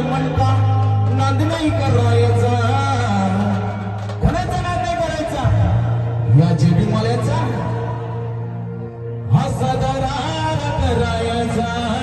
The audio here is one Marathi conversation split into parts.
म्हणता नांद नाही करायचा. कोणाचा नाद नाही करायचा? या जेबीमाल्याचा हा सदरा करायचा.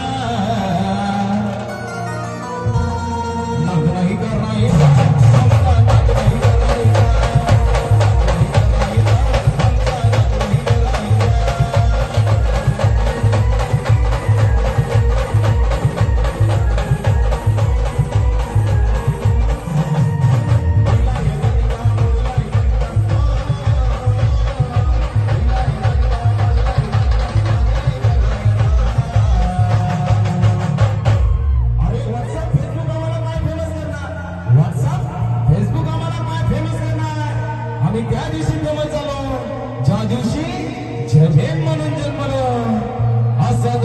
दिवशी गमत झालो. ज्या दिवशी झेम म्हणून जन्मलो असं